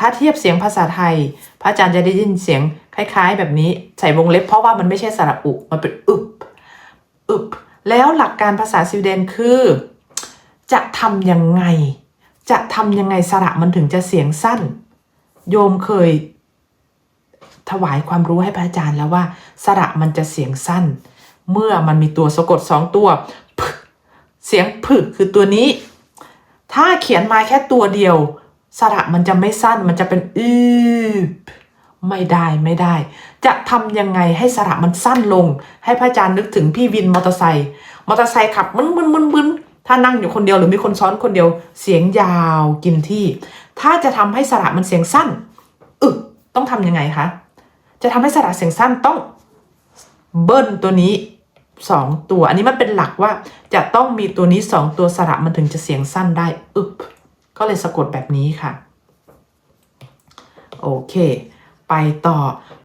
ถ้าเทียบเสียงภาษาไทย พระอาจารย์จะได้ยินเสียงคล้าย ๆ แบบนี้ใส่วงเล็บเพราะว่ามันไม่ใช่สระอุมันเป็นอึบอึบแล้วหลักการภาษาสวีเดนคือ จะทำยังไง จะทำยังไงสระมันถึงจะเสียงสั้น โยมเคย ถวายความรู้ให้พระอาจารย์แล้วว่า สระมันจะเสียงสั้น เมื่อมันมีตัวสะกดสองตัวเสียงผึคือตัวนี้ ถ้าเขียนมาแค่ตัวเดียว สระมันจะไม่สั้นมันจะเป็นอืบไม่ได้ไม่ได้ จะทำยังไงให้สระมันสั้นลง ให้พระอาจารย์นึกถึงพี่วินมอเตอร์ไซค์มอเตอร์ไซค์ขับมึนมึนมึนมึนถ้านั่งอยู่คนเดียวหรือมีคนซ้อนคนเดียว เสียงยาวกินที่ ถ้าจะทำให้สระมันเสียงสั้นอึต้องทำยังไงคะจะทำให้สระเสียงสั้นต้องเบิ้ลตัวนี้สองตัว อันนี้มันเป็นหลักว่าจะต้องมีตัวนี้สองตัวสระมันถึงจะเสียงสั้นได้อึบ ก็เลยสะกดแบบนี้ค่ะ โอเค ไปต่อ